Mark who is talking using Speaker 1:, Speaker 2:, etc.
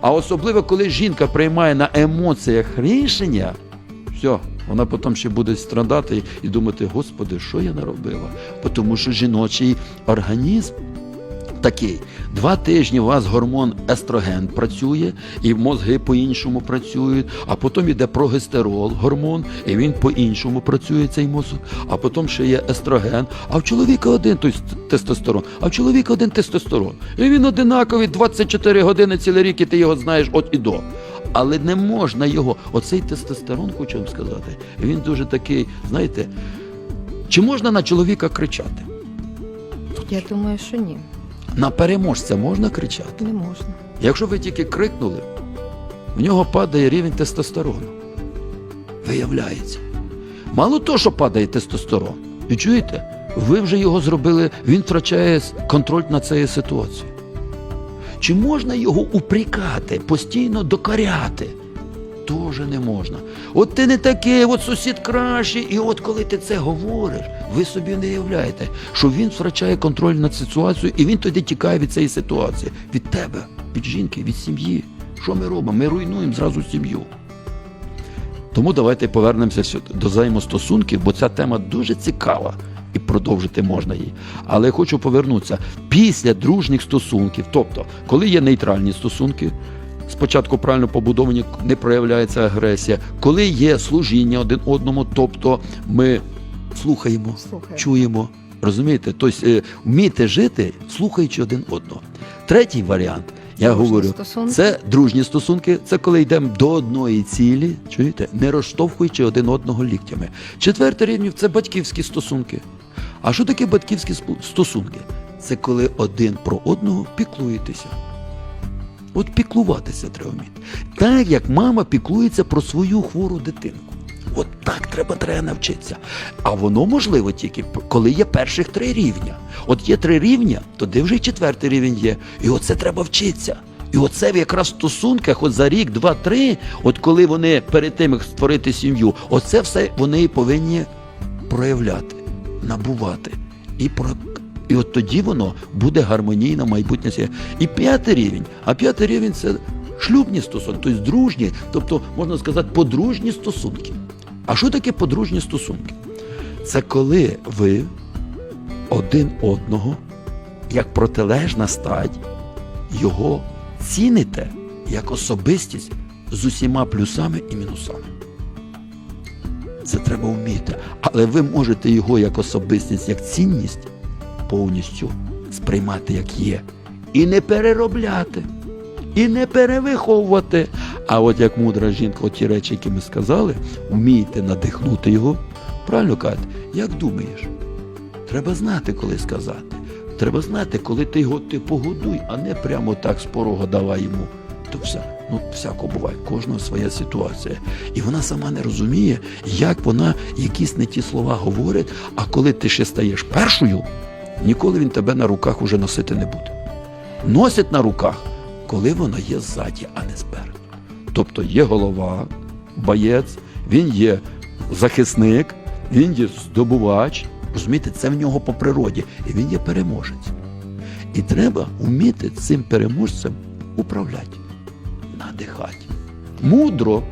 Speaker 1: А особливо, коли жінка приймає на емоціях рішення, все, вона потім ще буде страдати і думати, Господи, що я наробила? Тому що жіночий організм такий. Два тижні у вас гормон естроген працює, і мозги по-іншому працюють, а потім йде прогестерол, гормон, і він по-іншому працює цей мозок, а потім ще є естроген. А в чоловіка один той тестостерон, а в чоловіка один тестостерон. І він одинаковий 24 години цілий рік, і ти його знаєш от і до. Але не можна його. Оцей тестостерон, хочу вам сказати, він дуже такий, знаєте, чи можна на чоловіка кричати?
Speaker 2: Я думаю, що ні,
Speaker 1: На переможця можна кричати?
Speaker 2: не можна.
Speaker 1: Якщо ви тільки крикнули, в нього падає рівень тестостерону. Виявляється. Мало того, що падає тестостерон. І чуєте, ви вже його зробили, він втрачає контроль над цією ситуацією. Чи можна його упрекати, постійно докоряти? Тоже не можна. От ти не такий, от сусід кращий, і от коли ти це говориш, ви собі не уявляєте, що він втрачає контроль над ситуацією, і він тоді тікає від цієї ситуації, від тебе, від жінки, від сім'ї. Що ми робимо? Ми руйнуємо зразу сім'ю. Тому давайте повернемося до взаємостосунків, бо ця тема дуже цікава і продовжити можна її. Але я хочу повернутися після дружніх стосунків, тобто, коли є нейтральні стосунки, спочатку правильно побудовані, не проявляється агресія, коли є служіння один одному, тобто ми слухаємо,
Speaker 2: Слухаю.
Speaker 1: чуємо. Розумієте? Тобто е, вміти жити, слухаючи один одного. Третій варіант, я
Speaker 2: Дружні
Speaker 1: говорю,
Speaker 2: стосунки.
Speaker 1: це дружні стосунки, це коли йдемо до одної цілі, чуєте, не розштовхуючи один одного ліктями. Четвертий рівень це батьківські стосунки. А що таке батьківські стосунки? Це коли один про одного піклуєтеся. От піклуватися треба вміти. Так як мама піклується про свою хвору дитинку. От так треба треба навчитися. А воно можливо тільки коли є перших три рівня. От є три рівня, то де вже й четвертий рівень є. І оце треба вчитися. І оце в якраз стосунках, от за рік, два, три, от коли вони перед тим, як створити сім'ю, оце все вони повинні проявляти, набувати. І про. І от тоді воно буде гармонійна майбутня сім'я. І п'ятий рівень. А п'ятий рівень це шлюбні стосунки, тобто дружні, тобто, можна сказати, подружні стосунки. А що таке подружні стосунки? Це коли ви один одного, як протилежна стать, його ціните як особистість з усіма плюсами і мінусами. Це треба вміти. Але ви можете його як особистість, як цінність повністю сприймати як є. І не переробляти, і не перевиховувати. А от як мудра жінка, ті речі, які ми сказали, вмієте надихнути його. Правильно кажете, як думаєш? Треба знати, коли сказати. Треба знати, коли ти його ти погодуй, а не прямо так з порога давай йому. То все, ну всяко буває, кожного своя ситуація. І вона сама не розуміє, як вона якісь не ті слова говорить, а коли ти ще стаєш першою, ніколи він тебе на руках уже носити не буде. Носить на руках, коли вона є ззаді, а не спереду. Тобто є голова, боєць, він є захисник, він є здобувач. Розумієте, це в нього по природі, і він є переможець. І треба вміти цим переможцем управляти, надихати. Мудро,